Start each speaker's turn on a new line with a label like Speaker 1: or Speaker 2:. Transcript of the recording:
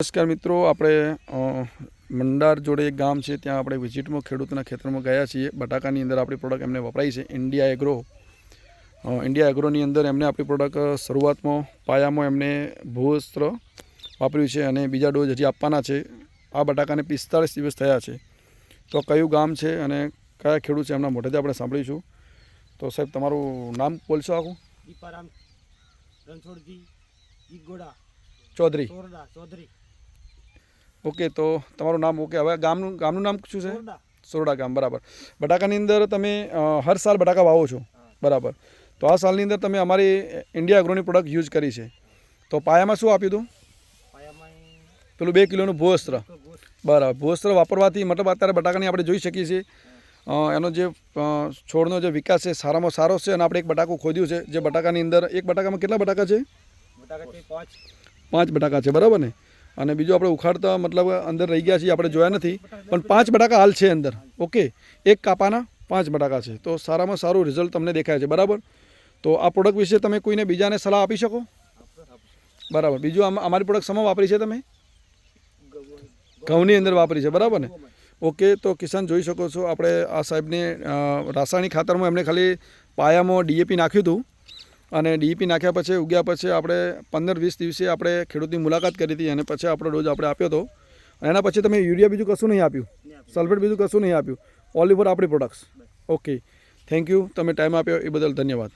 Speaker 1: નમસ્કાર મિત્રો આપણે મંડાર જોડે એક ગામ છે ત્યાં આપણે વિઝિટમાં ખેડૂતના ખેતરમાં ગયા છીએ. બટાકાની અંદર આપણી પ્રોડક્ટ એમને વપરાય છે ઇન્ડિયા એગ્રો ઇન્ડિયા એગ્રોની અંદર એમને આપણી પ્રોડક્ટ શરૂઆતમાં પાયામાં એમને ભૂવસ્ત્ર વાપર્યું છે અને બીજા ડોઝ હજી આપવાના છે. આ બટાકાને પિસ્તાળીસ દિવસ થયા છે. તો કયું ગામ છે અને કયા ખેડૂત છે એમના મોઢેથી આપણે સાંભળીશું. તો સાહેબ તમારું નામ બોલશો આખું?
Speaker 2: દીપારામ રણછોડજી
Speaker 1: ચૌધરી.
Speaker 2: ચૌધરી.
Speaker 1: ઓકે તો તમારું નામ ઓકે હવે ગામનું ગામનું નામ શું છે? સોરડા. ગામ બરાબર. બટાકાની અંદર તમે હર સાલ બટાકા વાવો છો. બરાબર. તો આ સાલની અંદર તમે અમારી ઇન્ડિયા એગ્રોની પ્રોડક્ટ યુઝ કરી છે. તો પાયામાં શું આપ્યું હતું? પેલું બે કિલોનું ભૂવસ્ત્ર.
Speaker 2: ગોસ
Speaker 1: બરાબર. ભૂવસ્ત્ર વાપરવાથી મતલબ અત્યારે બટાકાની આપણે જોઈ શકીએ છીએ. એનો જે છોડનો જે વિકાસ છે સારામાં સારો છે અને આપણે એક બટાકું ખોદ્યું છે જે બટાકાની અંદર એક બટાકામાં કેટલા બટાકા છે?
Speaker 2: પાંચ
Speaker 1: બટાકા છે બરાબર ને? અને બીજું આપણે ઉખાડતા મતલબ અંદર રહી ગયા છીએ, આપણે જોયા નથી. પણ પાંચ બટાકા હાલ છે અંદર. ઓકે, એક કાપાના પાંચ બટાકા છે. તો સારામાં સારું રિઝલ્ટ તમને દેખાય છે, બરાબર? તો આ પ્રોડક્ટ વિશે તમે કોઈને બીજાને સલાહ આપી શકો? બરાબર. બીજું આમ- અમારી પ્રોડક્ટ સમા વાપરી છે તમે? ઘઉંની અંદર વાપરી છે, બરાબર ને? ઓકે, તો કિસાન જોઈ શકો છો, આપણે આ સાહેબને રાસાયણિક ખાતરમાં એમણે ખાલી પાયામાં ડીએપી નાખ્યું હતું. અને ડીઈપી નાખ્યા પછી ઉગ્યા પછી આપણે પંદર વીસ દિવસે આપણે ખેડૂતની મુલાકાત કરી હતી અને પછી આપણો ડોઝ આપણે આપ્યો હતો. અને એના પછી તમે યુરિયા બીજું કશું નહીં આપ્યું? સલ્ફેટ બીજું કશું નહીં આપ્યું? ઓલ ઓવર આપણી પ્રોડક્ટ્સ ઓકે થેન્ક યુ તમે ટાઈમ આપ્યો એ બદલ ધન્યવાદ.